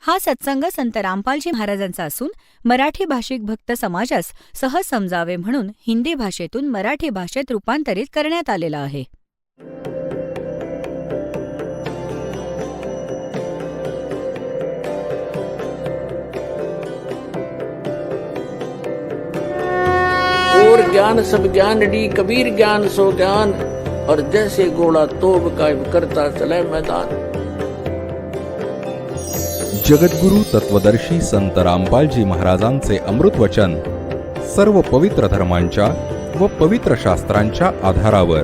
हा सत्संग संत रामपालजी महाराजांचा असून मराठी भाषिक भक्त समाजास सहज समजावे म्हणून हिंदी भाषेतून मराठी भाषेत रूपांतरित करण्यात आलेला आहे. ज्ञान सब ज्ञान डी कबीर ज्ञान सो ज्ञान और जैसे घोड़ा तोब का करता चले मैदान। जगद्गुरु तत्वदर्शी संत रामपालजी महाराजांचे अमृतवचन सर्व पवित्र धर्मांच्या व पवित्र शास्त्रांच्या आधारावर.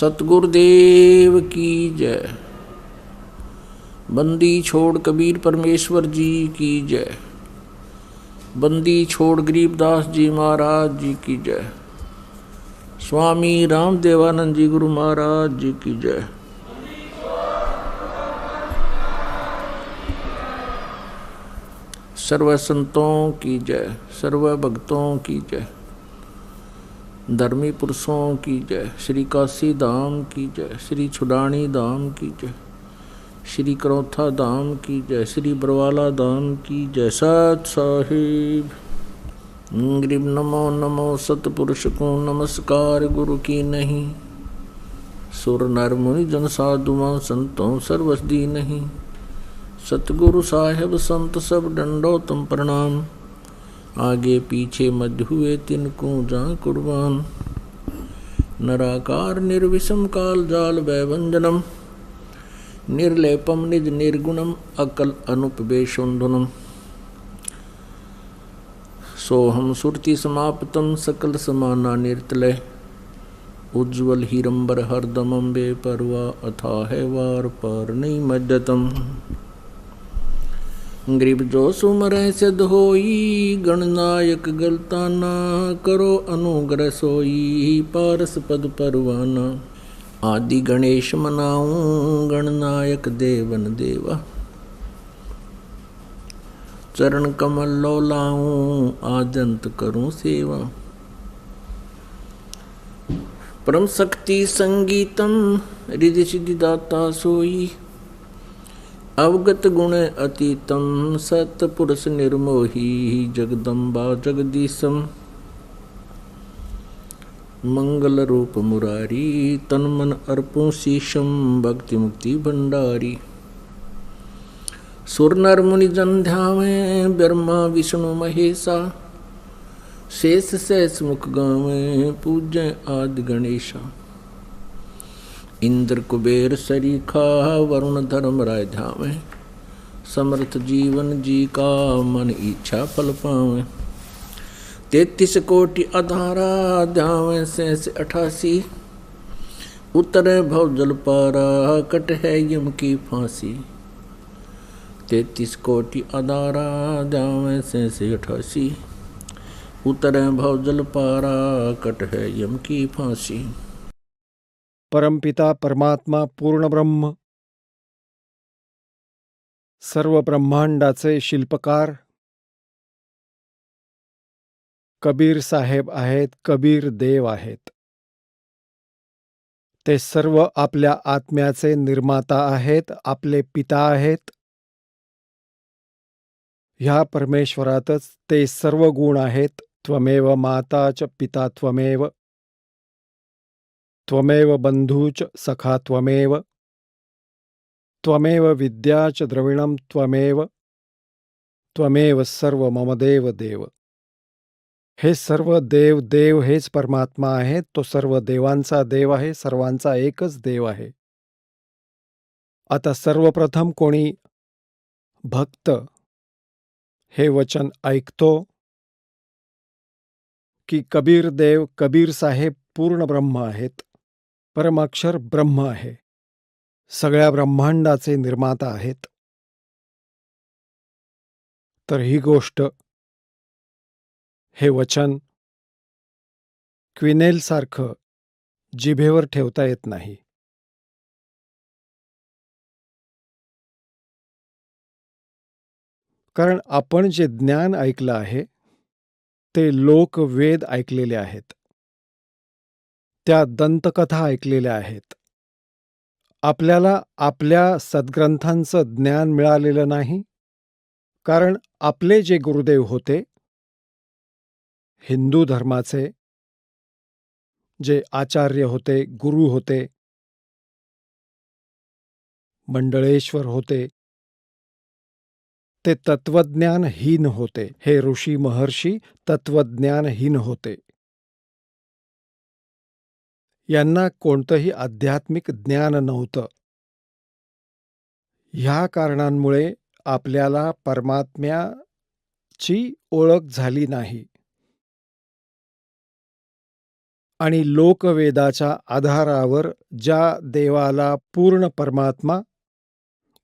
सतगुरुदेव की जय. बंदी छोड़ कबीर परमेश्वर जी की जय. बंदी छोड़ गरीबदास जी महाराज जी की जय. स्वामी रामदेवानंद जी गुरु महाराज जी की जय. सर्व संतों की जय सर्व भक्तों की जय धर्मी पुरुषों की जय श्री काशी धाम की जय श्री छुडानी धाम की जय श्री करौथा धाम की जय श्री बरवाला धाम की जय। सत साहिब। ग्रीब नमो नमो सतपुरुष को नमस्कार गुरु की नहीं। सुर नर मुनि जन साधुआ संतों सर्वस्दी नहीं। सतगुरु साहेब संत सब डंडो तुम प्रणाम। आगे पीछे मध्य हुए तिनको जा कुर्बान। नराकार निर्विषम काल जाल वैवंजनम। निर्लेपम निज निर्गुणम अकल अनुपवेशुंधुनम सोहम सुरति समाप्तम सकल समाना निर्तलय। उज्ज्वल हीरंबर बे परवा अथा है वार पर नहीं मज्जतम। ਗਰੀਬ ਜੋ ਸੁਮਰੈ ਸਿਧ ਹੋਈ ਗਣਨਾਇਕ ਗਲਤਾਨਾ ਕਰੋ, ਅਨੁਗ੍ਰਹ ਸੋਈ, ਪਾਰਸ ਪਦ ਪਰਵਾਨਾ। ਆਦਿ ਗਣੇਸ਼ ਮਨਾਉ ਗਣਨਾਇਕ ਦੇਵਨ ਦੇਵਾ। ਚਰਨ ਕਮਲ ਲੋ ਲਾਉ ਆਦੰਤ ਕਰੂੰ ਸੇਵਾ। ਪਰਮ ਸ਼ਕਤੀ ਸੰਗੀਤਮ ਰਿਦਿ ਸਿਧਿ ਦਾਤਾ ਸੋਈ अवगत गुण अतीतम सतपुरुष निर्मोही, जगदम्बा जगदीशम। मंगल रूप मुरारी, तन मन अर्पो शीशम, भक्ति मुक्ति भंडारी। सुर नर मुनि ध्यावे ब्रह्मा, विष्णु, महेशा। शेष शेष मुख गावे, पूज्य आदि गणेशा। इंद्र कुबेर सरीखा वरुण धर्म राय ध्यावे समर्थ जीवन जी का मन इच्छा फल पावे। तैतीस कोटि अधारा ध्यावे शेष अठासी। उतरे भव जल पारा, कट है यम की फांसी। तैतीस कोटि अधारा ध्यावे शेष अठासी। उतरे भव जल पारा, कट है यम की फांसी। परमपिता परमात्मा पूर्णब्रह्म सर्व ब्रह्मांडाचे शिल्पकार. कबीर साहेब आहेत कबीर देव आहेत. ते सर्व आपल्या आत्म्याचे निर्माता आहेत आपले पिता आहेत. ह्या परमेश्वरातच ते सर्व गुण आहेत त्वमेव माता च पिता त्वमेव. त्वमेव बन्धू च सखा त्वमेव। त्वमेव विद्या च द्रविणं त्वमेव। त्वमेव सर्व मम देव देव। हे सर्व देव देव हेच परमात्मा आहे तो सर्व देवांचा देव आहे सर्वांचा एकच देव आहे। आता सर्वप्रथम कोणी भक्त हे वचन ऐकतो की कबीर देव कबीर साहेब पूर्ण ब्रह्म आहेत। परमाक्षर ब्रह्म आहे. सगळ्या ब्रह्मांडाचे निर्माता आहेत. तर ही गोष्ट हे वचन क्विनेलसारखं जिभेवर ठेवता येत नाही. कारण आपण जे ज्ञान ऐकलं आहे ते लोक वेद ऐकलेले आहेत. त्या दंतकथा ऐकलेल्या आहेत. आपल्याला आपल्या सद्ग्रंथांचं ज्ञान मिळालेलं नाही कारण आपले जे गुरुदेव होते हिंदू धर्माचे जे आचार्य होते गुरु होते मंडळेश्वर होते ते तत्वज्ञानहीन होते. हे ऋषी महर्षी तत्वज्ञानहीन होते. यांना कोणतंही आध्यात्मिक ज्ञान नव्हतं. ह्या कारणांमुळे आपल्याला परमात्म्याची ओळख झाली नाही. आणि लोकवेदाच्या आधारावर ज्या देवाला पूर्ण परमात्मा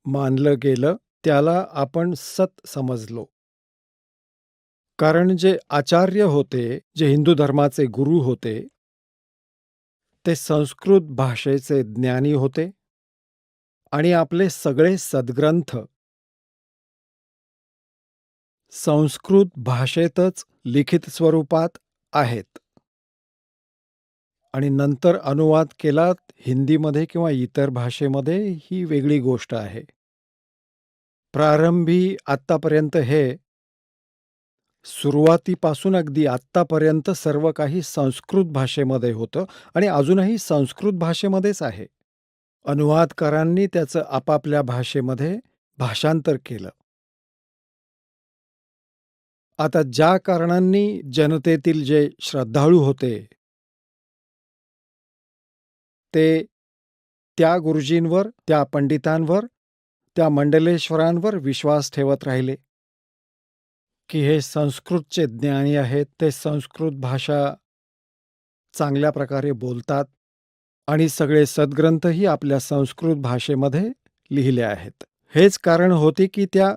मानलं गेलं त्याला आपण सत समजलो. कारण जे आचार्य होते जे हिंदू धर्माचे गुरु होते ते संस्कृत भाषेचे ज्ञानी होते आणि आपले सगळे सद्ग्रंथ संस्कृत भाषेतच लिखित स्वरूपात आहेत. आणि नंतर अनुवाद केलात हिंदीमध्ये किंवा इतर भाषेमध्ये ही वेगळी गोष्ट आहे. प्रारंभी आत्तापर्यंत हे सुरुवातीपासून अगदी आत्तापर्यंत सर्व काही संस्कृत भाषेमध्ये होतं आणि अजूनही संस्कृत भाषेमध्येच आहे. अनुवादकारांनी त्याचं आपापल्या भाषेमध्ये भाषांतर केलं. आता ज्या कारणांनी जनतेतील जे श्रद्धाळू होते ते त्या गुरुजींवर त्या पंडितांवर त्या मंडलेश्वरांवर विश्वास ठेवत राहिले. की हे संस्कृतचे ज्ञानी आहेत ते संस्कृत भाषा चांगल्या प्रकारे बोलतात आणि सगळे सद्ग्रंथही आपल्या संस्कृत भाषेमध्ये लिहिले आहेत. हेच कारण होते की त्या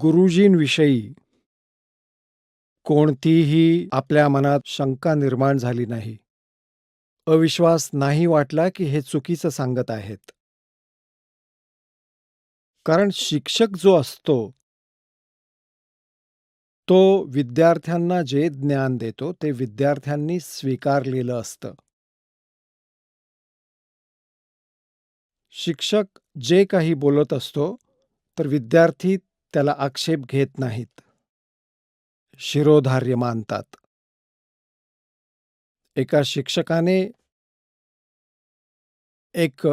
गुरुजींविषयी कोणतीही आपल्या मनात शंका निर्माण झाली नाही. अविश्वास नाही वाटला की हे चुकीचं सांगत आहेत. कारण शिक्षक जो असतो तो विद्यार्थ्यांना जे ज्ञान देतो ते विद्यार्थ्यांनी स्वीकारलेलं असतं. शिक्षक जे काही बोलत असतो तर विद्यार्थी त्याला आक्षेप घेत नाहीत. शिरोधार्य मानतात. एका शिक्षकाने एक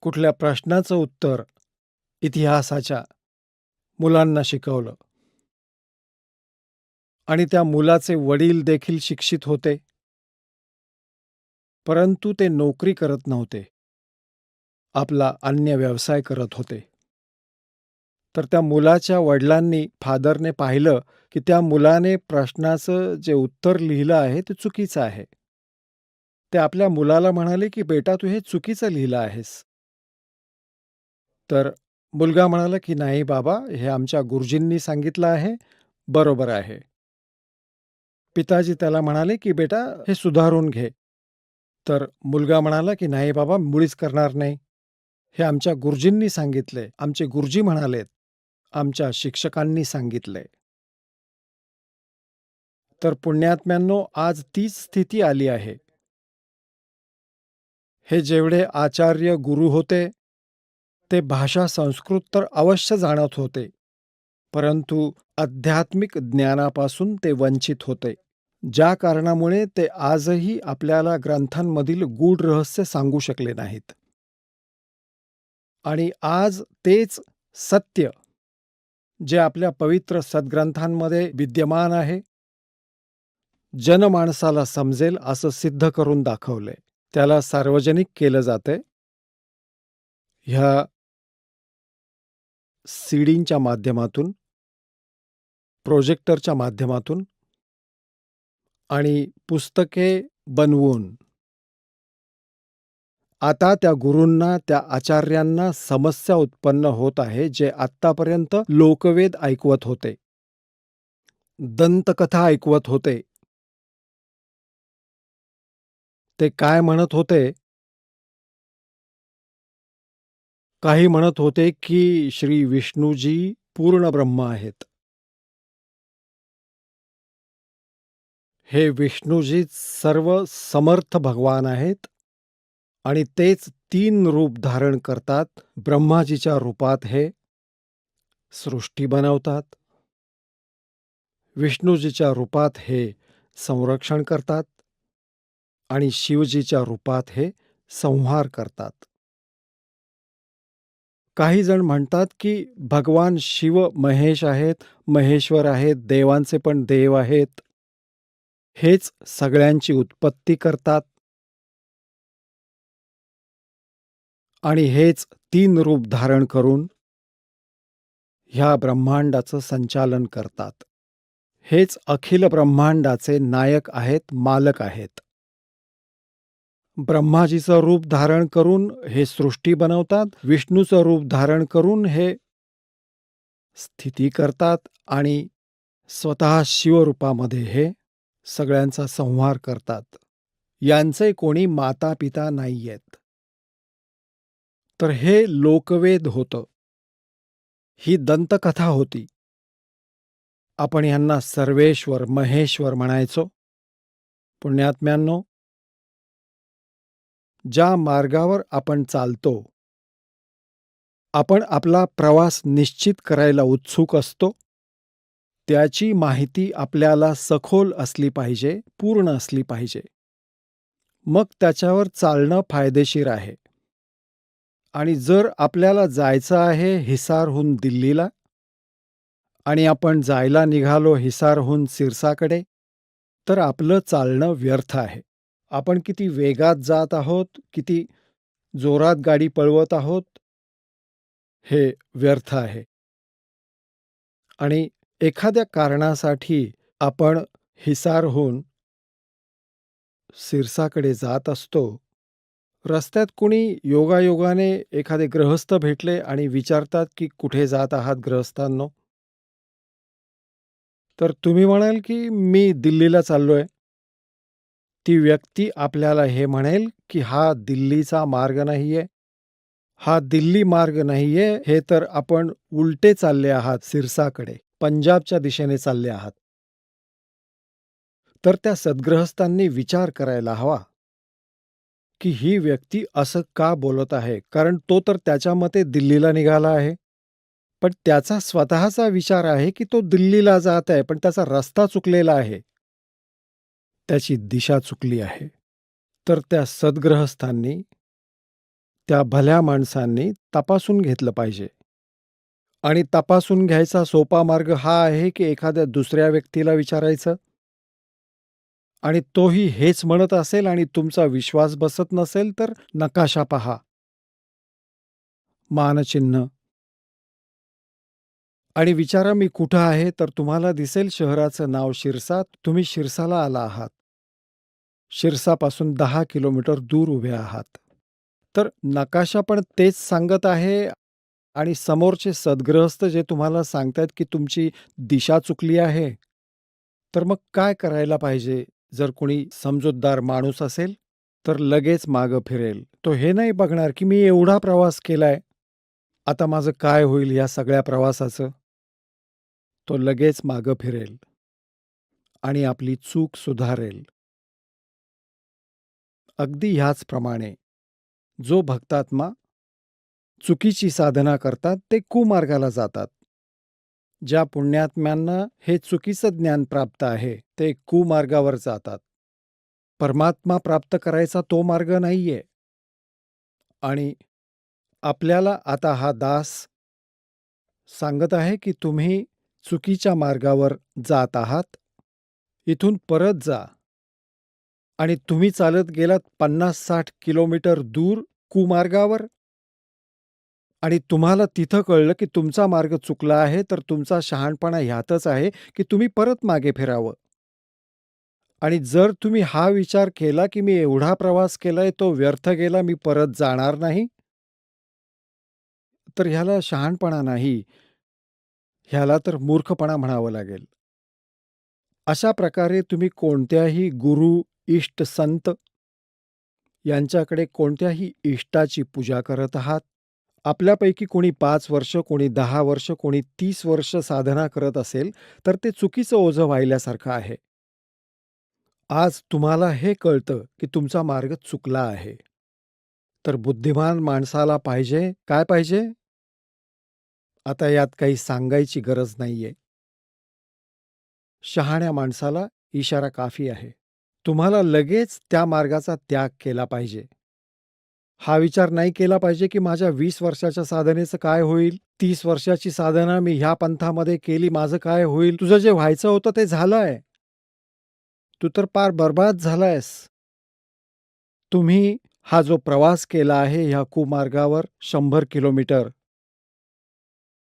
कुठल्या प्रश्नाचं उत्तर इतिहासाच्या मुलांना शिकवलं. आणि त्या मुलाचे वडील देखील शिक्षित होते. परंतु ते नोकरी करत नव्हते. आपला अन्य व्यवसाय करत होते. तर त्या मुलाच्या वडिलांनी फादरने पाहिलं की त्या मुलाने प्रश्नाचं जे उत्तर लिहिलं आहे ते चुकीचं आहे. ते आपल्या मुलाला म्हणाले की बेटा तू हे चुकीचं लिहिलं आहेस. तर मुलगा म्हणाला की नाही बाबा हे आमच्या गुरुजींनी सांगितलं आहे. बरोबर आहे. पिताजी त्याला म्हणाले की बेटा हे सुधारून घे. तर मुलगा म्हणाला की नाही बाबा मुळीच करणार नाही. हे आमच्या गुरुजींनी सांगितले. आमचे गुरुजी म्हणालेत. आमच्या शिक्षकांनी सांगितले. तर पुण्यात्म्यांनो आज तीच स्थिती आली आहे. हे जेवढे आचार्य गुरु होते ते भाषा संस्कृत तर अवश्य जाणत होते. परंतु आध्यात्मिक ज्ञानापासून ते वंचित होते. ज्या कारणामुळे ते आजही आपल्याला ग्रंथांमधील गूढ रहस्य सांगू शकले नाहीत. आणि आज तेच सत्य जे आपल्या पवित्र सद्ग्रंथांमध्ये विद्यमान आहे जनमाणसाला समजेल असं सिद्ध करून दाखवलंय त्याला सार्वजनिक केलं जातंय ह्या सीडींच्या माध्यमातून प्रोजेक्टरच्या माध्यमातून आणि पुस्तके बनवून. आता त्या गुरूंना त्या आचार्यांना समस्या उत्पन्न होत आहे जे आत्तापर्यंत लोकवेद ऐकवत होते. दंतकथा ऐकवत होते. ते काय म्हणत होते? काही म्हणत होते की श्री विष्णूजी पूर्ण ब्रह्म आहेत. हे विष्णूजी सर्व समर्थ भगवान आहेत आणि तेच तीन रूप धारण करतात ब्रह्माजीच्या रूपात हे सृष्टी बनवतात. विष्णूजीच्या रूपात हे संरक्षण करतात आणि शिवजीच्या रूपात हे संहार करतात. काही जण म्हणतात की भगवान शिव महेश आहेत महेश्वर आहेत देवांचे पण देव आहेत. हेच सगळ्यांची उत्पत्ती करतात. आणि हेच तीन रूप धारण करून ह्या ब्रह्मांडाचं संचालन करतात. हेच अखिल ब्रह्मांडाचे नायक आहेत मालक आहेत. ब्रह्माजीचं रूप धारण करून हे सृष्टी बनवतात विष्णूचं रूप धारण करून हे स्थिती करतात आणि स्वतः शिवरूपामध्ये हे सगळ्यांचा संहार करतात. यांचे कोणी माता पिता नाहीयेत. तर हे लोकवेद होतं. ही दंतकथा होती. आपण यांना सर्वेश्वर महेश्वर म्हणायचो. पुण्यात्म्यांनो ज्या मार्गावर आपण चालतो आपण आपला प्रवास निश्चित करायला उत्सुक असतो. त्याची माहिती आपल्याला सखोल असली पाहिजे पूर्ण असली पाहिजे. मग त्याच्यावर चालणं फायदेशीर आहे. आणि जर आपल्याला जायचं आहे हिसारहून दिल्लीला आणि आपण जायला निघालो हिसारहून सिरसाकडे तर आपलं चालणं व्यर्थ आहे. आपण किती वेगात जात आहोत किती जोरात गाडी पळवत आहोत हे व्यर्थ आहे. आणि एखाद्या कारणासाठी आपण हिसारहून सिरसाकडे जात असतो. रस्त्यात कुणी योगायोगाने एखादे ग्रहस्थ भेटले आणि विचारतात की कुठे जात आहात ग्रहस्थांनो? तर तुम्ही म्हणाल की मी दिल्लीला चाललोय. ती व्यक्ती आपल्याला हे म्हणेल की हा दिल्लीचा मार्ग नाहीये. हा दिल्ली मार्ग नाहीये हे तर आपण उलटे चालले आहात सिरसाकडे. पंजाबच्या दिशेने चालले आहात. तर त्या सद्ग्रहस्थांनी विचार करायला हवा. की ही व्यक्ती असं का बोलत आहे? कारण तो तर त्याच्या मते दिल्लीला निघाला आहे. पण त्याचा स्वतःचा विचार आहे की तो दिल्लीला जात आहे पण त्याचा रस्ता चुकलेला आहे. त्याची दिशा चुकली आहे. तर त्या सद्ग्रहस्थांनी त्या भल्या माणसांनी तपासून घेतलं पाहिजे. आणि तपासून घ्यायचा सोपा मार्ग हा आहे की एखाद्या दुसऱ्या व्यक्तीला विचारायचं? आणि तोही हेच म्हणत असेल आणि तुमचा विश्वास बसत नसेल तर नकाशा पहा. मानचिन्ह. आणि विचारा मी कुठं आहे तर तुम्हाला दिसेल शहराचं नाव शिरसा. तुम्ही शिरसाला आला आहात. शिरसापासून दहा किलोमीटर दूर उभे आहात. तर नकाशा पण तेच सांगत आहे आणि समोरचे सद्ग्रहस्थ जे तुम्हाला सांगतायत की तुमची दिशा चुकली आहे तर मग काय करायला पाहिजे? जर कोणी समजूतदार माणूस असेल तर लगेच मागं फिरेल. तो हे नाही बघणार की मी एवढा प्रवास केलाय. आता माझं काय होईल या सगळ्या प्रवासाचं? तो लगेच मागं फिरेल आणि आपली चूक सुधारेल. अगदी ह्याचप्रमाणे जो भक्तात्मा चुकीची साधना करतात ते कुमार्गाला जातात. ज्या पुण्यात्म्यांना हे चुकीचं ज्ञान प्राप्त आहे ते कुमार्गावर जातात. परमात्मा प्राप्त करायचा तो मार्ग नाहीये. आणि आपल्याला आता हा दास सांगत आहे की तुम्ही चुकीच्या मार्गावर जात आहात इथून परत जा. आणि तुम्ही चालत गेलात पन्नास साठ किलोमीटर दूर कुमार्गावर आणि तुम्हाला तिथं कळलं की तुमचा मार्ग चुकला आहे तर तुमचा शहाणपणा ह्यातच आहे की तुम्ही परत मागे फिरावं. आणि जर तुम्ही हा विचार केला की मी एवढा प्रवास केलाय तो व्यर्थ गेला मी परत जाणार नाही तर ह्याला शहाणपणा नाही. ह्याला तर मूर्खपणा म्हणावं लागेल. अशा प्रकारे तुम्ही कोणत्याही गुरु इष्ट संत यांच्याकडे कोणत्याही इष्टाची पूजा करत आहात. आपल्यापैकी कोणी पाच वर्ष कोणी दहा वर्ष कोणी तीस वर्ष साधना करत असेल तर ते चुकीचं ओझं वाहिल्यासारखं आहे. आज तुम्हाला हे कळतं की तुमचा मार्ग चुकला आहे. तर बुद्धिमान माणसाला पाहिजे काय पाहिजे? आता यात काही सांगायची गरज नाहीये. शहाण्या माणसाला इशारा काफी आहे. तुम्हाला लगेच त्या मार्गाचा त्याग केला पाहिजे. हा विचार नाही केला पाहिजे की माझ्या वीस वर्षाच्या साधनेचं काय होईल? तीस वर्षाची साधना मी ह्या पंथामध्ये केली माझं काय होईल? तुझं जे व्हायचं होतं ते झालंय. तू तर पार बर्बाद झालायस. तुम्ही हा जो प्रवास केला आहे ह्या कुमार्गावर शंभर किलोमीटर.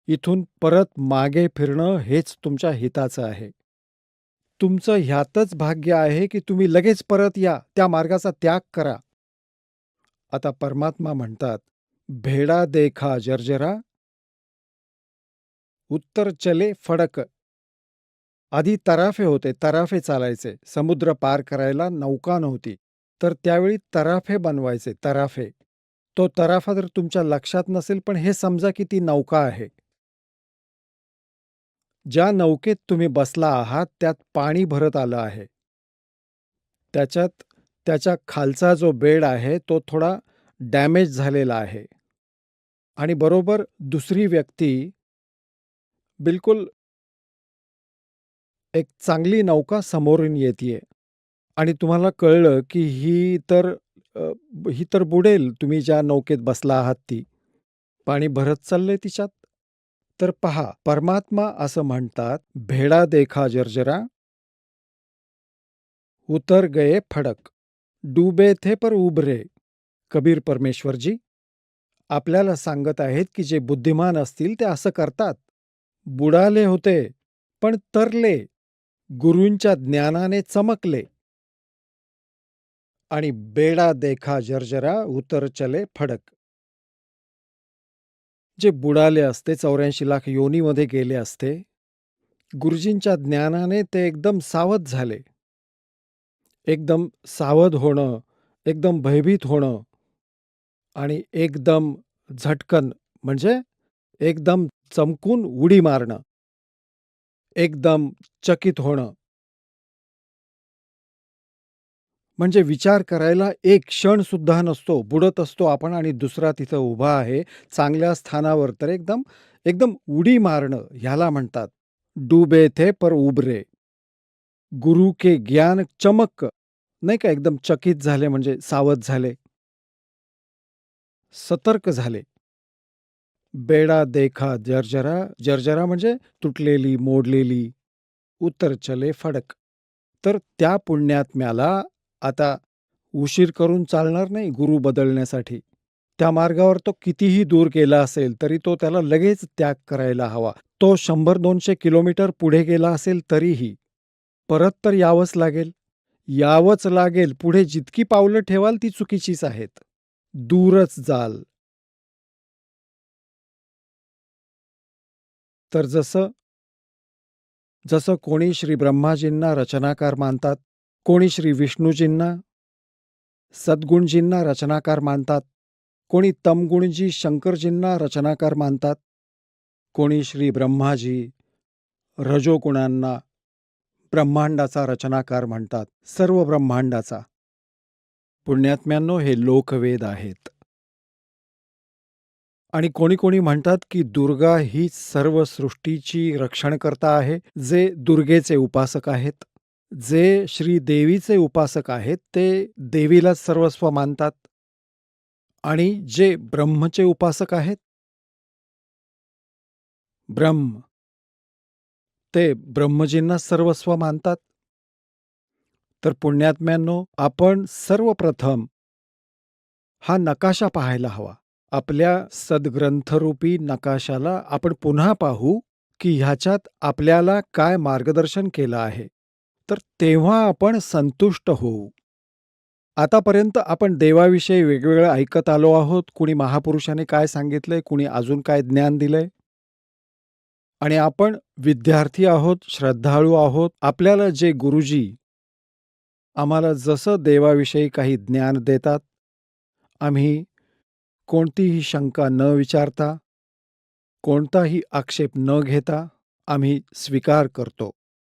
इथून परत मागे फिरणं हेच तुमच्या हिताचं आहे. तुमचं ह्यातच भाग्य आहे की तुम्ही लगेच परत या त्या मार्गाचा त्याग करा. आता परमात्मा म्हणतात भेडा देखा जर्जरा उत्तर चले फडक. आधी तराफे होते तराफे चालायचे समुद्र पार करायला नौका नव्हती तर त्यावेळी तराफे बनवायचे तराफे. तो तराफा जर तुमच्या लक्षात नसेल पण हे समजा की ती नौका आहे. ज्या नौकेत तुम्ही बसला आहात त्यात पाणी भरत आलं आहे. त्याच्यात त्याच्या खालचा जो बेड आहे तो थोडा डॅमेज झालेला आहे. आणि बरोबर दुसरी व्यक्ती बिलकुल एक चांगली नौका समोरून येते आणि तुम्हाला कळलं की ही तर अ, ही तर बुडेल तुम्ही ज्या नौकेत बसला आहात ती. पाणी भरत चाललंय तिच्यात. तर पहा परमात्मा असं म्हणतात भेडा देखा जर्जरा उतर गये फडक. डुबे थे पर उभरे. कबीर परमेश्वरजी आपल्याला सांगत आहेत की जे बुद्धिमान असतील ते असं करतात. बुडाले होते पण तरले. गुरूंच्या ज्ञानाने चमकले. आणि बेडा देखा जर्जरा उतर चले फडक. जे बुडाले असते चौऱ्याऐंशी लाख योनीमध्ये गेले असते गुरुजींच्या ज्ञानाने ते एकदम सावध झाले. एकदम सावध होणं एकदम भयभीत होणं आणि एकदम झटकन म्हणजे एकदम चमकून उडी मारणं एकदम चकित होणं. म्हणजे विचार करायला एक क्षण सुद्धा नसतो बुडत असतो आपण आणि दुसरा तिथं उभा आहे चांगल्या स्थानावर तर एकदम एकदम उडी मारणं ह्याला म्हणतात. डुबे थे पर उबरे. गुरु के ज्ञान चमक नाही का एकदम चकित झाले म्हणजे सावध झाले. सतर्क झाले. बेडा देखा जर्जरा जर्जरा म्हणजे तुटलेली मोडलेली उत्तर चले फडक. तर त्या पुण्यात्म्याला आता उशीर करून चालणार नाही गुरु बदलण्यासाठी. त्या मार्गावर तो कितीही दूर गेला असेल तरी तो त्याला लगेच त्याग करायला हवा. तो शंभर दोनशे किलोमीटर पुढे गेला असेल तरीही. परत तर यावंच लागेल. यावंच लागेल. पुढे जितकी पावलं ठेवाल ती चुकीचीच आहेत. दूरच जाल. तर जसं जसं कोणी श्री ब्रह्माजींना रचनाकार मानतात कोणी श्री विष्णूजींना सद्गुणजींना रचनाकार मानतात कोणी तमगुणजी शंकरजींना रचनाकार मानतात कोणी श्री ब्रह्माजी रजोगुणांना ब्रह्मांडाचा रचनाकार म्हणतात. सर्व ब्रह्मांडाचा. पुण्यात्म्यांनो हे लोकवेद आहेत. आणि कोणी कोणी म्हणतात की दुर्गा ही सर्व सृष्टीची रक्षणकर्ता आहे जे दुर्गेचे उपासक आहेत. जे श्री देवीचे उपासक आहेत ते देवीला सर्वस्व मानतात. आणि जे ब्रह्मचे उपासक आहेत. ब्रह्म. ते ब्रह्मजींना सर्वस्व मानतात. तर पुण्यात्म्यांनो आपण सर्वप्रथम हा नकाशा पाहायला हवा. आपल्या सद्ग्रंथरूपी नकाशाला आपण पुन्हा पाहू की ह्याच्यात आपल्याला काय मार्गदर्शन केलं आहे. तर तेव्हा आपण संतुष्ट होऊ. आतापर्यंत आपण देवाविषयी वेगवेगळं ऐकत आलो आहोत. कुणी महापुरुषाने काय सांगितलंय? कुणी अजून काय ज्ञान दिलंय? आणि आपण विद्यार्थी आहोत श्रद्धाळू आहोत आपल्याला जे गुरुजी आम्हाला जसं देवाविषयी काही ज्ञान देतात आम्ही कोणतीही शंका न विचारता कोणताही आक्षेप न घेता आम्ही स्वीकार करतो.